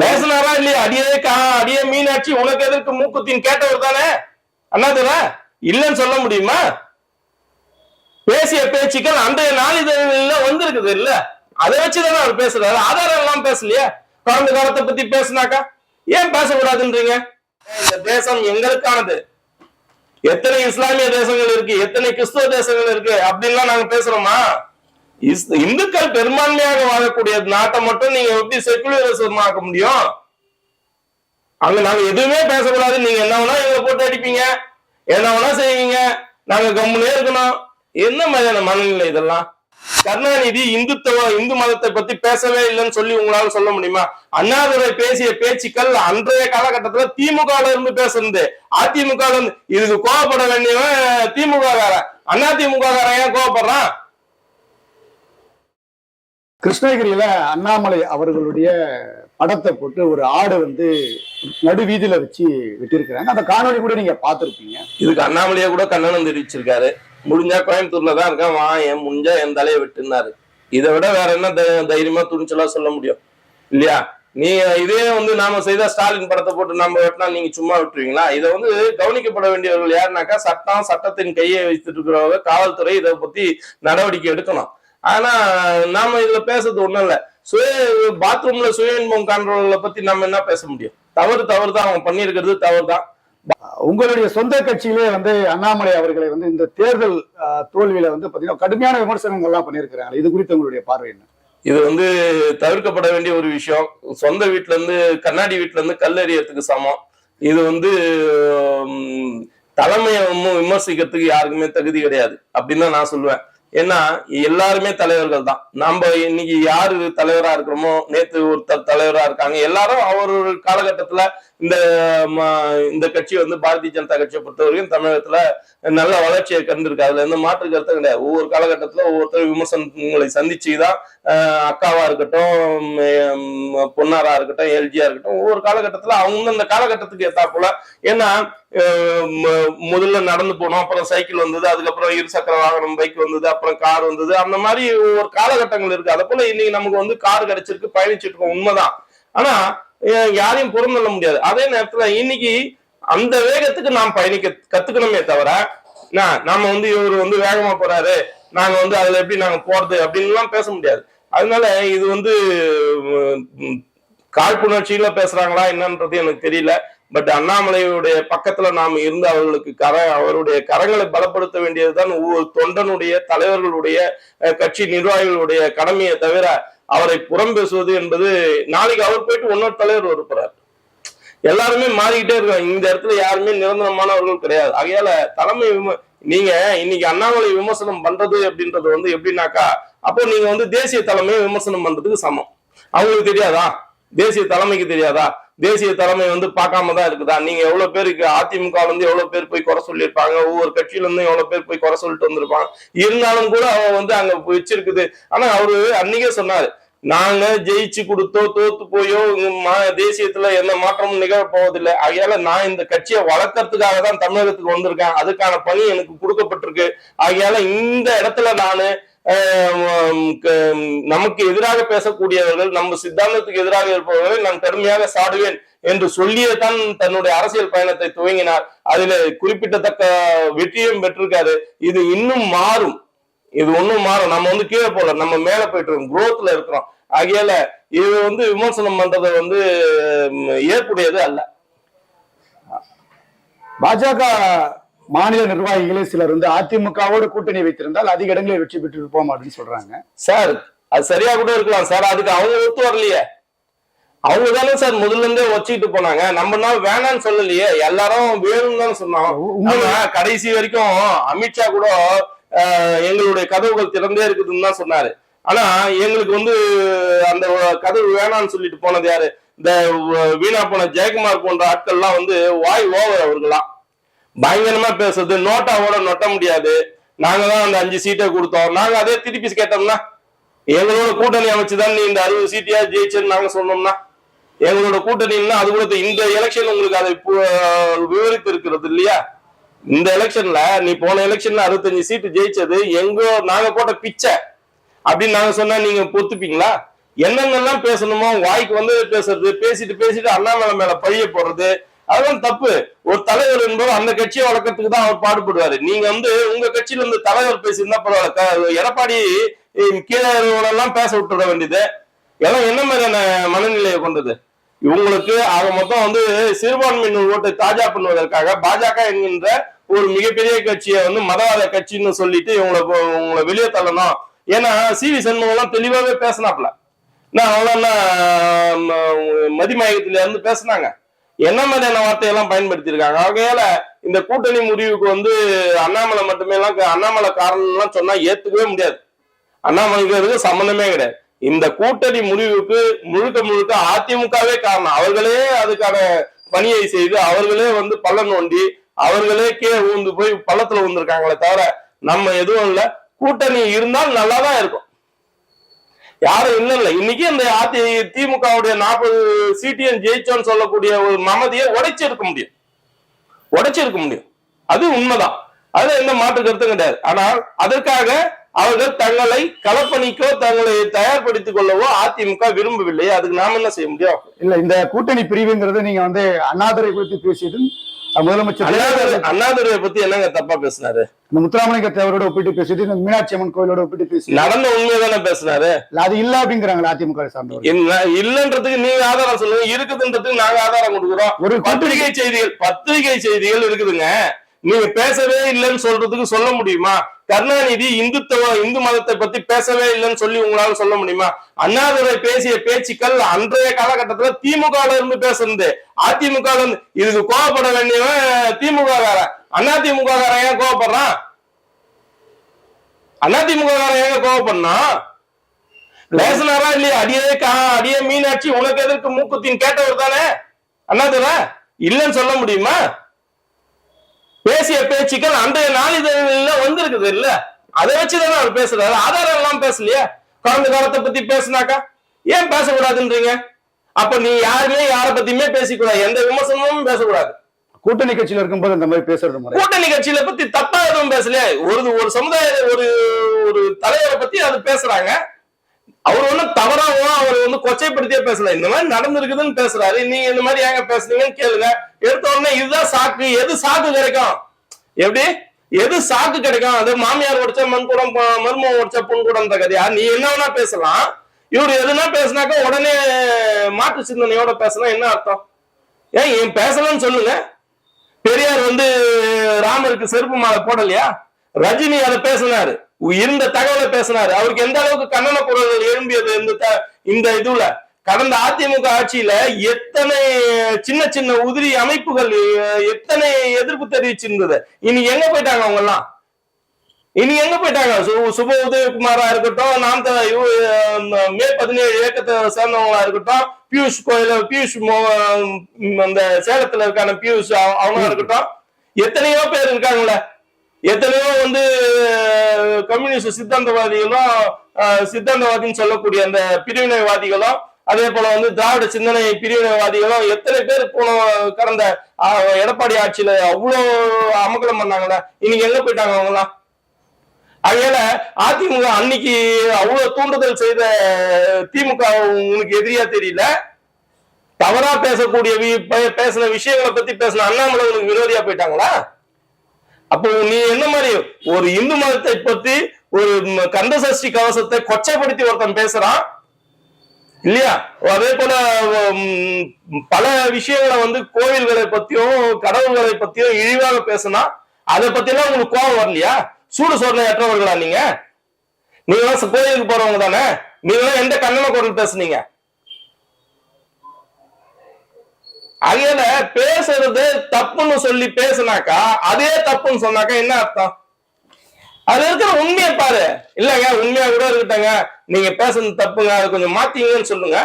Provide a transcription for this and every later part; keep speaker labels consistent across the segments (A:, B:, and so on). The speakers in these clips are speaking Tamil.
A: பேசினாரா இல்லையா? அடியே கா அடியே மீனாட்சி உனக்கு எதற்கு மூக்குத்தின்? கேட்டவர் தானே? அண்ணாதுர இல்லைன்னு சொல்ல முடியுமா? பேசிய பேச்சுக்கள் அன்றைய நாளிதழில வந்திருக்குது இல்ல? அதை வச்சுதானே அவர் பேசுறாரு. ஆதாரம் எல்லாம் பேசலையா? கடந்த காலத்தை பத்தி பேசினாக்கா? ஏன் பேசக்கூடாதுன்றீங்க? இந்த தேசம் எங்களுக்கானது. எத்தனை இஸ்லாமிய தேசங்கள் இருக்கு? எத்தனை கிறிஸ்துவ தேசங்கள் இருக்கு? அப்படின்லாம் நாங்க பேசுறோமா? இந்துக்கள் பெரும்பான்மையாக வாழக்கூடிய நாட்டை மட்டும் நீங்க எப்படி செகுலரிசம் ஆக்க முடியும்? அங்க நாங்க எதுவுமே பேசக்கூடாது. நீங்க என்ன வேணா எங்களை போட்டு அடிப்பீங்க. என்ன வேணா செய்வீங்க. நாங்க கம்முனே இருக்கணும். என்ன மாதிரியான மனநிலை இதெல்லாம்? கருணாநிதி இந்துத்துவ இந்து மதத்தை பத்தி பேசவே இல்லைன்னு சொல்லி உங்களால சொல்ல முடியுமா? அண்ணாதுரை பேசிய பேச்சுக்கள் அன்றைய காலகட்டத்துல திமுக இருந்து பேசுறது அதிமுக இருந்து இதுக்கு கோவப்பட வேண்டியவன் திமுக காரன் அண்ணா திமுக காரன் ஏன் கோவப்படுறான்?
B: கிருஷ்ணகிரியில அண்ணாமலை அவர்களுடைய படத்தை போட்டு ஒரு ஆடு வந்து நடு வீதியில வச்சு விட்டிருக்கிறாங்க அந்த காணொலி கூட நீங்க பார்த்திருப்பீங்க.
A: இதுக்கு அண்ணாமலையா கூட கண்ணனம் தெரிவிச்சிருக்காரு. முடிஞ்சா கோயம்புத்தூர்ல தான் இருக்கேன். வா என் முடிஞ்சா என் தலையை வெட்டுனாரு இதை விட வேற என்ன தைரியமா துணிச்சலா சொல்ல முடியும்? இல்லையா? நீ இதே வந்து நாம செய்த ஸ்டாலின் படத்தை போட்டு நம்ம வெட்டினா நீங்க சும்மா விட்டுருவீங்களா? இதை வந்து கவனிக்கப்பட வேண்டியவர்கள் யாருனாக்கா சட்டம் சட்டத்தின் கையை வைத்துட்டு இருக்கிறவங்க காவல்துறை இதை பத்தி நடவடிக்கை எடுக்கணும். ஆனா நாம இதுல பேசுறது ஒண்ணும் இல்ல. சுய பாத்ரூம்ல சுய இன்பம் காண்றவர்களை பத்தி நம்ம என்ன பேச முடியும்? தவறு தவறு தான் அவங்க பண்ணியிருக்கிறது தவறு தான்
B: உங்களுடைய சொந்த கட்சியிலே வந்து அண்ணாமலை அவர்களை வந்து இந்த தேர்தல் தோல்வியில வந்து பாத்தீங்கன்னா கடுமையான விமர்சனங்கள் எல்லாம் பண்ணியிருக்கிறாங்க. இது குறித்து உங்களுடைய பார்வை என்ன?
A: இது வந்து தவிர்க்கப்பட வேண்டிய ஒரு விஷயம். சொந்த வீட்ல இருந்து கண்ணாடி வீட்ல இருந்து கல் எறியறதுக்கு சமம். இது வந்து தலைமையை விம- விமர்சிக்கிறதுக்கு யாருக்குமே தகுதி கிடையாது. அப்படின்னு தான் நான் சொல்லுவேன். ஏன்னா எல்லாருமே தலைவர்கள் தான். நம்ம இன்னைக்கு யாரு தலைவரா இருக்கிறோமோ நேத்து ஒருத்தர் தலைவரா இருக்காங்க. எல்லாரும் அவர் ஒரு காலகட்டத்துல இந்த இந்த கட்சி வந்து பாரதிய ஜனதா கட்சியை பொறுத்தவரைக்கும் தமிழகத்துல நல்ல வளர்ச்சியை கண்டிருக்கு. அதுல எந்த மாற்று கருத்தும் கிடையாது. ஒவ்வொரு காலகட்டத்துல ஒவ்வொருத்தர் விமர்சனங்களை சந்திச்சுதான் அக்காவா இருக்கட்டும் பொன்னாரா இருக்கட்டும் எல்ஜியா இருக்கட்டும் ஒவ்வொரு காலகட்டத்துல அவங்க அந்த காலகட்டத்துக்கு ஏத்தாப்புல ஏன்னா முதல்ல நடந்து போனோம் அப்புறம் சைக்கிள் வந்தது அதுக்கப்புறம் இருசக்கர வாகனம் பைக் வந்தது அப்புறம் கார் வந்தது அந்த மாதிரி ஒவ்வொரு காலகட்டங்கள் இருக்கு. அதை போல இன்னைக்கு நமக்கு வந்து கார் கிடைச்சிருக்கு பயணிச்சிட்டு இருக்கோம். உண்மைதான். ஆனா யாரையும் புறந்தள்ள முடியாது. அதே நேரத்துல இன்னைக்கு அந்த வேகத்துக்கு நாம் பயணிக்க கத்துக்கணுமே தவிர நாம வந்து இவர் வந்து வேகமா போறாரு நாங்க வந்து அதுல எப்படி நாங்க போறது அப்படின்லாம் பேச முடியாது. அதனால இது வந்து காழ்ப்புணர்ச்சியில பேசுறாங்களா என்னன்றது எனக்கு தெரியல. பட் அண்ணாமலையுடைய பக்கத்துல நாம் இருந்து அவர்களுக்கு கர அவருடைய கரங்களை பலப்படுத்த வேண்டியதுதான் ஒவ்வொரு தொண்டனுடைய தலைவர்களுடைய கட்சி நிர்வாகிகளுடைய கடமையை தவிர அவரை புறம் பேசுவது என்பது நாளைக்கு அவர் போயிட்டு இன்னொரு தலைவர் வருப்பார் எல்லாருமே மாறிக்கிட்டே இருக்காங்க. இந்த இடத்துல யாருமே நிரந்தரமானவர்கள் கிடையாது. ஆகையால தலைமை விம- நீங்க இன்னைக்கு அண்ணாமலை விமர்சனம் பண்றது அப்படின்றது வந்து எப்படின்னாக்கா அப்போ நீங்க வந்து தேசிய தலைமையை விமர்சனம் பண்றதுக்கு சமம். அவங்களுக்கு தெரியாதா? தேசிய தலைமைக்கு தெரியாதா? தேசிய தலைமை வந்து பார்க்காம தான் இருக்குதா? நீங்க எவ்வளவு பேருக்கு அதிமுக வந்து எவ்வளவு பேர் போய் குறை சொல்லியிருப்பாங்க? ஒவ்வொரு கட்சியில இருந்து எவ்வளவு பேர் போய் குறை சொல்லிட்டு வந்திருப்பாங்க? இருந்தாலும் கூட அவன் வந்து அங்க வச்சிருக்குது. ஆனா அவரு அன்னைக்கே சொன்னாரு நாங்க ஜெயிச்சு கொடுத்தோ தோத்து போயோ மா- தேசியத்துல எந்த மாற்றமும் நிகழ போவதில்லை. ஆகையால நான் இந்த கட்சியை வளர்க்கறதுக்காக தான் தமிழகத்துக்கு வந்திருக்கேன். அதுக்கான பணி எனக்கு கொடுக்கப்பட்டிருக்கு. ஆகையால இந்த இடத்துல நானு நமக்கு எதிராக பேசக்கூடியவர்கள் நம்ம சித்தாந்தத்துக்கு எதிராக இருப்பவர்களை நான் கடுமையாக சாடுவேன் என்று சொல்லியே தான் தன்னுடைய அரசியல் பயணத்தை துவங்கினார். அதுல குறிப்பிட்டத்தக்க வெற்றியும் பெற்றிருக்காரு. இது இன்னும் மாறும். இது ஒன்றும் மாறும். நம்ம வந்து கீழே போல நம்ம மேல போயிட்டு இருக்கோம். குரோத்ல இருக்கிறோம். ஆகையால இது வந்து விமர்சனம் பண்றது வந்து ஏற்புடையது அல்ல.
B: பாஜக மாநில நிர்வாகிகளே சிலர் வந்து அதிமுகவோடு கூட்டணி வைத்திருந்தால் அதிக இடங்களில் வெற்றி பெற்றிருப்போம் அப்படின்னு சொல்றாங்க.
A: சார் அது சரியா கூட இருக்கலாம் சார். அதுக்கு அவங்க ஒத்து வரலையே. அவங்க தானே சார் முதல்ல இருந்தே வச்சுக்கிட்டு போனாங்க. நம்ம நாள் வேணாம்னு சொல்லலையே. எல்லாரும் வேணும்னு தானே சொன்னோம். கடைசி வரைக்கும் அமித்ஷா கூட எங்களுடைய கதவுகள் திறந்தே இருக்குதுன்னு தான் சொன்னாரு. ஆனா எங்களுக்கு வந்து அந்த கதவு வேணாம்னு சொல்லிட்டு போனது யாரு? இந்த வீணா போன ஜெயக்குமார் போன்ற ஆட்கள்லாம் வந்து வாய் ஓவர் அவர்களாம் பயங்கரமா பேசுறது. நோட்டாவோட நொட்ட முடியாது. நாங்க தான் அந்த அஞ்சு சீட்டை கொடுத்தோம். நாங்க அதே திருப்பி கேட்டோம்னா எங்களோட கூட்டணி அமைச்சுதான் நீ இந்த அறுபது சீட்டையா ஜெயிச்சுன்னு நாங்க சொன்னோம்னா எங்களோட கூட்டணின்னா அது கூட இந்த எலெக்ஷன் உங்களுக்கு அதை விவரித்து இருக்கிறது இல்லையா? இந்த எலெக்ஷன்ல நீ போன எலெக்ஷன்ல அறுபத்தஞ்சு சீட்டு ஜெயிச்சது எங்க நாங்க போட்ட பிச்சை அப்படின்னு நாங்க சொன்னா நீங்க பொத்துப்பீங்களா? என்னென்னலாம் பேசணுமோ வாய்க்கு வந்து பேசுறது பேசிட்டு பேசிட்டு அண்ணாமலை மேல பழிய போடுறது அதெல்லாம் தப்பு. ஒரு தலைவர் என்பவர் அந்த கட்சியை வளர்க்கறதுக்கு தான் அவர் பாடுபடுவாரு. நீங்க வந்து உங்க கட்சியில இருந்து தலைவர் பேசியிருந்தா பரவாயில்ல. எடப்பாடி கீழே எல்லாம் பேச விட்டுட வேண்டியது. எல்லாம் என்ன மாதிரியான மனநிலையை கொண்டது? இவங்களுக்கு ஆக மொத்தம் வந்து சிறுபான்மையினர் ஓட்டை தாஜா பண்ணுவதற்காக பாஜக என்கின்ற ஒரு மிகப்பெரிய கட்சியை வந்து மதவாத கட்சின்னு சொல்லிட்டு இவங்களை உங்களை வெளியே தள்ளணும். ஏன்னா சி வி சண்முகம் தெளிவாகவே பேசினாப்ல நான் அவ்வளோ மதிமயக்கத்துல இருந்து பேசுனாங்க. என்ன மாதிரியான வார்த்தையெல்லாம் பயன்படுத்தியிருக்காங்க? ஆகையால இந்த கூட்டணி முடிவுக்கு வந்து அண்ணாமலை மட்டுமே எல்லாம் அண்ணாமலை காரணம் எல்லாம் சொன்னா ஏத்துக்கவே முடியாது. அண்ணாமலைக்கு சம்மந்தமே சம்பந்தமே கிடையாது. இந்த கூட்டணி முடிவுக்கு முழுக்க முழுக்க அதிமுகவே காரணம். அவர்களே அதுக்கான பணியை செய்து அவர்களே வந்து பள்ளம் நோண்டி அவர்களே கீழே ஊந்து போய் பள்ளத்துல ஊந்திருக்காங்களே தவிர நம்ம எதுவும் இல்ல. கூட்டணி இருந்தால் நல்லா தான் இருக்கும். யாரும் இல்ல இல்ல இன்னைக்கு அந்த அதி திமுகவுடைய நாற்பது சீட்டையும் ஜெயிச்சோன்னு சொல்லக்கூடிய ஒரு மமதியை உடைச்சிருக்க முடியும். உடைச்சிருக்க முடியும். அது உண்மைதான். அது எந்த மாற்று கருத்தும் கிடையாது. ஆனால் அதற்காக அவர்கள் தங்களை களப்பணிக்கோ தங்களை தயார்படுத்திக் கொள்ளவோ அதிமுக விரும்பவில்லை. அதுக்கு நாம என்ன செய்ய முடியும்?
B: இல்ல இந்த கூட்டணி பிரிவுங்கிறது நீங்க வந்து அண்ணாதுரை குறித்து பேசியதும் முதலமைச்சர்
A: அண்ணாதுரை பத்தி என்னங்க தப்பா பேசினாரு?
B: இந்த முத்துராமலிங்க தேவரோட ஒப்பிட்டு பேசியது இந்த மீனாட்சி அம்மன் கோயிலோட ஒப்பிட்டு பேசி
A: நடந்த உண்மையை பேசினாரு?
B: அது இல்ல அப்படிங்கிறாங்களா அதிமுக சார்ந்தவர்
A: இல்ல- இல்லன்றதுக்கு நீங்க ஆதாரம் சொல்லுங்க இருக்குதுன்றதுக்கு நாங்க ஆதாரம் கொடுக்குறோம்.
B: ஒரு
A: பத்திரிகை செய்திகள் பத்திரிகை செய்திகள் இருக்குதுங்க. நீங்க பேசவே இல்லைன்னு சொல்றதுக்கு சொல்ல முடியுமா? கருணாநிதி இந்துத்துவ இந்து மதத்தை பத்தி பேசவே இல்லைன்னு சொல்லி உங்களால சொல்ல முடியுமா? அண்ணாதுரை பேசிய பேச்சுக்கள் அன்றைய காலகட்டத்துல திமுக இருந்து பேசுறது அதிமுக இருந்து இதுக்கு கோவப்பட வேண்டியவன் திமுக வேற அண்ணா திமுக காரன் ஏன் கோவப்படுறான்? அண்ணா திமுக காரன் ஏன் கோவப்படுறான் பேசினாரா இல்லையா? அடியே கா அடியே மீனாட்சி உனக்கு எதற்கு மூக்குத்தின் கேட்டவர் தானே? அண்ணாதுரை இல்லைன்னு சொல்ல முடியுமா? பேசிய பேச்சுக்கள் அன்றைய நாளிதழில வந்திருக்குது இல்ல? அதை வச்சுதானே அவர் பேசுறாரு. ஆதாரம் எல்லாம் பேசலையா? கடந்த காலத்தை பத்தி பேசினாக்கா? ஏன் பேசக்கூடாதுன்றீங்க? அப்ப நீ யாருமே யார பத்தியுமே பேசிக்கூடாது. எந்த விமர்சனமும் பேசக்கூடாது.
B: கூட்டணி கட்சியில இருக்கும்போது அந்த மாதிரி பேசுறது
A: கூட்டணி கட்சியில பத்தி தப்பா எதுவும் பேசலையே? ஒரு ஒரு சமுதாய ஒரு ஒரு தலைவரை பத்தி அது பேசுறாங்க. அவர் ஒண்ணும் தவறாவோ அவர் வந்து கொச்சைப்படுத்தியே பேசல. இந்த மாதிரி நடந்திருக்குதுன்னு பேசுறாரு. நீங்க இந்த மாதிரி ஏங்க பேசுனீங்கன்னு கேளுங்க. எடுத்த உடனே இதுதான் சாக்கு. எது சாக்கு கிடைக்கும்? எப்படி? எது சாக்கு கிடைக்கும்? அது மாமியார் உடைச்ச மண் கூடம் மருமம் உடைச்ச பொன்குடம் கதையா? நீ என்ன வேணா பேசலாம். இவர் எதுனா பேசினாக்கா உடனே மாற்று சிந்தனையோட பேசலாம் என்ன அர்த்தம்? ஏன் என் பேசலன்னு சொல்லுங்க. பெரியார் வந்து ராமருக்கு செருப்பு மாலை போடலையா? ரஜினி அதை பேசினாரு. இருந்த தகவலை பேசினாரு. அவருக்கு எந்த அளவுக்கு கண்டன குரல் எழும்பியது இந்த இந்த இதுல. கடந்த அதிமுக ஆட்சியில எத்தனை சின்ன சின்ன உதிரி அமைப்புகள் எத்தனை எதிர்ப்பு தெரிவிச்சிருந்தது. இனி எங்க போயிட்டாங்க அவங்க எல்லாம் இனி எங்க போயிட்டாங்க? சு- சுப உதயகுமாரா இருக்கட்டும் நாம் மே பதினேழு இயக்கத்தை சேர்ந்தவங்களா இருக்கட்டும் பியூஷ் கோயில பியூஷ் மோ- அந்த சேலத்துல இருக்கான பியூஷ் அவ- அவங்களா இருக்கட்டும் எத்தனையோ பேர் இருக்காங்களே எத்தனையோ வந்து கம்யூனிஸ்ட் சித்தாந்தவாதிகளும் சித்தாந்தவாதின்னு சொல்லக்கூடிய அந்த பிரிவினைவாதிகளும் அதே போல வந்து திராவிட சிந்தனை பிரிவினைவாதிகளும் எத்தனை பேர் போன கடந்த எடப்பாடி ஆட்சியில அவ்வளோ அமக்கலம் பண்ணாங்களே இன்னைக்கு எங்க போயிட்டாங்க அவங்களாம் அதனால அதிமுக அன்னைக்கு அவ்வளவு தூண்டுதல் செய்த திமுக உங்களுக்கு எதிரியா தெரியல. தவறா பேசக்கூடிய வி- பேசின விஷயங்களை பத்தி பேசின அண்ணாமலை உனக்கு விரோதியா போயிட்டாங்களா? அப்போ நீ என்ன மாதிரி ஒரு இந்து மதத்தை பத்தி ஒரு ம- கந்த சஷ்டி கவசத்தை கொச்சைப்படுத்தி ஒருத்தன் பேசுறான்? இல்லையா? அதே போல பல விஷயங்களை வந்து கோவில்களை பத்தியும் கடவுள்களை பத்தியும் இழிவாக பேசினா அதை பத்தி எல்லாம் உங்களுக்கு கோபம் வரலையா? சூடு சொரணை ஏற்றவர்களா நீங்க? நீங்க கோயிலுக்கு போறவங்க தானே? நீங்க எந்த கண்ணன குரல் பேசுனீங்க? அகையில பேசுறது தப்புன்னு சொல்லி பேசுனாக்கா அதே தப்புன்னு சொன்னாக்கா என்ன அர்த்தம்? அது இருக்கிற உண்மையை பாரு. இல்லங்க உண்மையா கூட இருக்கட்டங்க நீங்க பேசுறது தப்புங்க அதை கொஞ்சம் மாத்தீங்கன்னு சொல்லுங்க.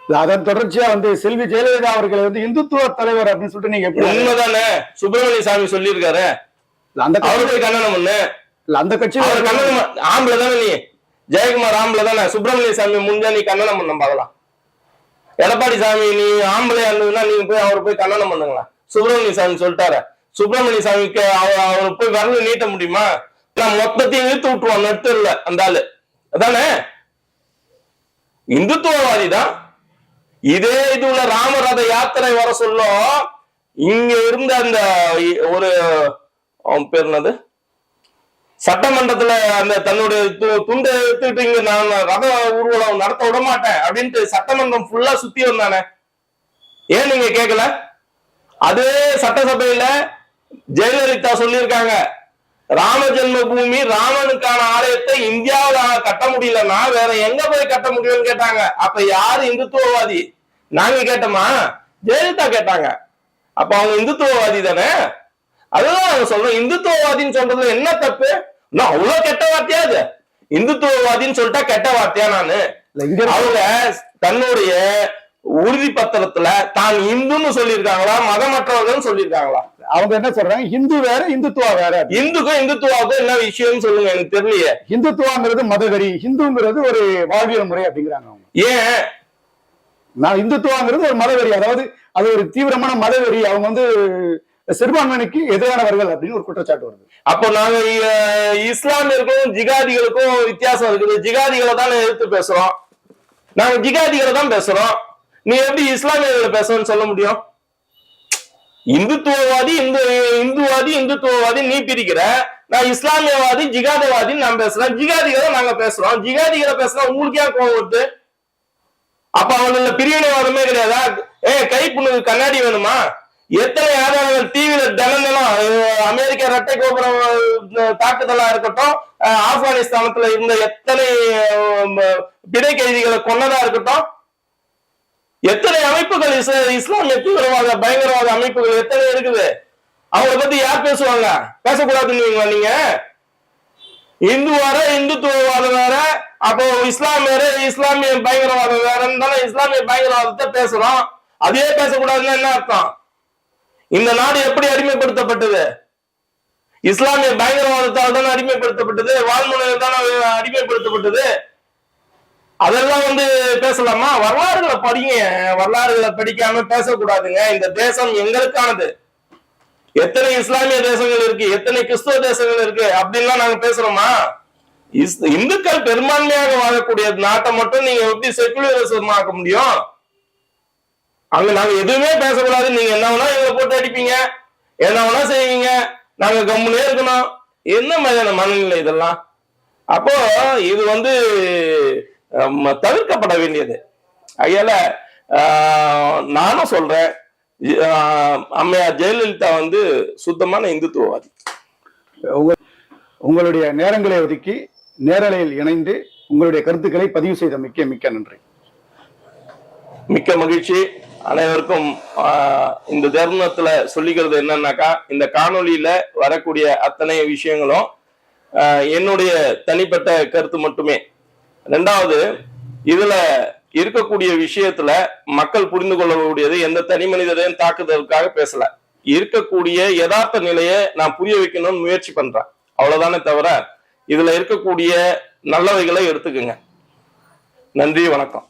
B: அதன் தொடர்ச்சியா வந்து செல்வி ஜெயலலிதா அவர்களை வந்து இந்துத்துவ தலைவர் அப்படின்னு சொல்லிட்டு நீங்க
A: உண்மைதானே சுப்பிரமணிய சாமி சொல்லியிருக்காரு.
B: அந்த
A: அவரு
B: கட்சி
A: போய் கண்டனம் பண்ணு
B: இல்ல, அந்த கட்சி
A: அவர் பண்ண- ஆம்பளை தானே நீ. ஜெயக்குமார் ஆம்பளை தானே. சுப்பிரமணிய சாமி முடிஞ்சா நீ கண்டனம் பண்ண பார்க்கலாம் எடப்பாடி சாமி நீ ஆம்பளை இருந்ததுன்னா நீங்க போய் அவரை போய் கண்டனம் பண்ணுங்களா சுப்பிரமணிய சாமி சொல்லிட்டாரு. சுப்பிரமணிய சாமிக்கு அவர் அவர் போய் வரல நீட்ட முடியுமா? நான் மொத்தத்தையும் இழுத்து விட்டுருவான் நட்டு இல்ல அந்த ஆளு. அதானே? இந்துத்துவவாதி தான் இதே இதுல ராமரத யாத்திரை வர சொல்லும். இங்க இருந்த அந்த ஒரு அவன் பேர் என்னது? சட்டமன்றத்துல அந்த தன்னுடைய து- துண்டை எடுத்துட்டு இங்க நான் ரத ஊர்வலம் நடத்த விட மாட்டேன் அப்படின்ட்டு சட்டமன்றம் ஃபுல்லா சுத்தி வந்தானே. ஏன் நீங்க கேட்கல அதே சட்டசபையில ஜெயலலிதா சொல்லியிருக்காங்க. ராம ஜென்ம பூமி ராமனுக்கான ஆலயத்தை இந்தியாவில் கட்ட முடியலன்னா வேற எங்க போய் கட்ட முடியும்னு கேட்டாங்க. அப்ப யாரு இந்துத்துவவாதி? நாங்க கேட்டோமா? ஜெயலலிதா கேட்டாங்க. அப்ப அவங்க இந்துத்துவவாதி தானே? அதுதான் அவங்க சொல்றோம் இந்துத்துவவாதின்னு சொல்றதுல என்ன தப்பு? நான் அவ்வளவு கெட்ட வார்த்தையா அது இந்துத்துவவாதின்னு சொல்லிட்டா கெட்ட வார்த்தையா நானு? அவங்க தன்னுடைய உறுதி பத்திரத்துல தான் இந்துன்னு சொல்லியிருக்காங்களா? மதமற்றவர்கள் சொல்லியிருக்காங்களா?
B: அவங்க என்ன சொல்றாங்க? இந்து வேற இந்துத்துவா வேற?
A: இந்துக்கும் இந்துத்துவாவுக்கும் என்ன விஷயம்னு சொல்லுங்க எனக்கு தெரியலையே.
B: இந்துத்துவாங்கிறது மதவெறி ஹிந்துங்கிறது ஒரு வாழ்வியல் முறை அப்படிங்கிறாங்க அவங்க.
A: ஏன்?
B: நான் இந்துத்துவாங்கிறது ஒரு மதவெறி அதாவது அது ஒரு தீவிரமான மதவெறி அவங்க வந்து சிறுபான்மையினருக்கு எதிரானவர்கள் அப்படின்னு ஒரு குற்றச்சாட்டு வருது.
A: அப்போ நாங்க இஸ்லாமியர்களுக்கும் இஸ்லாமியருக்கும் ஜிகாதிகளுக்கும் வித்தியாசம் இருக்குது. ஜிகாதிகளை தான் எதிர்த்து பேசுறோம். நாங்க ஜிகாதிகளை தான் பேசுறோம். நீ எப்படி இஸ்லாமியர்களை பேசணும்னு சொல்ல முடியும்? இந்துத்துவவாதி இந்து இந்துவாதி இந்துத்துவவாதி நீ பிரிக்கிற. நான் இஸ்லாமியவாதி ஜிகாதவாதி நான் பேசுறேன். ஜிகாதிகளை நாங்க பேசுறோம். ஜிகாதிகளை பேசுறோம் உங்களுக்கு ஏன் கோவம் வருது? அப்ப அவங்கள பிரிவினைவாதமே கிடையாதா? ஏ கை புண்ணுக்கு கண்ணாடி வேணுமா? எத்தனை ஆதாரங்கள் டிவியில தினம் அமெரிக்க இரட்டை கோபுரம் தாக்குதலா இருக்கட்டும் ஆப்கானிஸ்தானத்துல இருந்த எத்தனை பிணை கைதிகளை கொன்னதா இருக்கட்டும் எத்தனை அமைப்புகள் இஸ் இஸ்லாமிய தீவிரவாத பயங்கரவாத அமைப்புகள் எத்தனை இருக்குது? அவங்கள பத்தி யார் பேசுவாங்க? பேசக்கூடாதுன்னு நீங்க இந்து வேற இந்துத்துவவாதம் வேற அப்போ இஸ்லாம் வேற இஸ்லாமிய பயங்கரவாதம் வேறன்னு தானே இஸ்லாமிய பயங்கரவாதத்தை பேசுறோம். அதே பேசக்கூடாதுன்னு என்ன அர்த்தம்? இந்த நாடு எப்படி அடிமைப்படுத்தப்பட்டது? இஸ்லாமிய பயங்கரவாதத்தால் தானே அடிமைப்படுத்தப்பட்டது? வாழ்முனையில் தானே அடிமைப்படுத்தப்பட்டது? அதெல்லாம் வந்து பேசலாமா? வரலாறுகளை படிங்க. வரலாறுகளை படிக்காம பேசக்கூடாதுங்க. இந்த தேசம் எங்களுக்கானது. எத்தனை இஸ்லாமிய தேசங்கள் இருக்கு? எத்தனை கிறிஸ்துவ தேசங்கள் இருக்கு? அப்படின்லாம் நாங்க பேசுறோமா? இஸ்- இந்துக்கள் பெரும்பான்மையாக வாழக்கூடிய நாட்டை மட்டும் நீங்க எப்படி செகுலரிசம் ஆக்க முடியும்? அங்க நாங்க எதுவுமே பேசக்கூடாது. நீங்க என்ன வேணா எங்களை போட்டு அடிப்பீங்க. என்ன வேணா செய்வீங்க. நாங்க கம்முனே இருக்கணும். என்ன மாதிரியான மனநிலை இதெல்லாம்? அப்போ இது வந்து தவிர்க்கப்பட வேண்டியது. ஆஹ், நானும் சொல்றேன். அம்மையார் ஜெயலலிதா வந்து சுத்தமான இந்துத்துவவாதி.
B: உங்க உங்களுடைய நேரங்களை ஒதுக்கி நேரலையில் இணைந்து உங்களுடைய கருத்துக்களை பதிவு செய்த மிக்க மிக்க நன்றி.
A: மிக்க மகிழ்ச்சி. அனைவருக்கும் இந்த தருணத்துல சொல்லிக்கிறது என்னன்னாக்கா இந்த காணொலியில வரக்கூடிய அத்தனை விஷயங்களும் என்னுடைய தனிப்பட்ட கருத்து மட்டுமே. ரெண்டாவது இதுல இருக்கக்கூடிய விஷயத்துல மக்கள் புரிந்து கொள்ளக்கூடியது எந்த தனி மனிதரையும் தாக்குதலுக்காக பேசல. இருக்கக்கூடிய யதார்த்த நிலையை நான் புரிய வைக்கணும்னு முயற்சி பண்றேன். அவ்வளவுதானே தவிர இதுல இருக்கக்கூடிய நல்லவைகளை எடுத்துக்கோங்க. நன்றி வணக்கம்.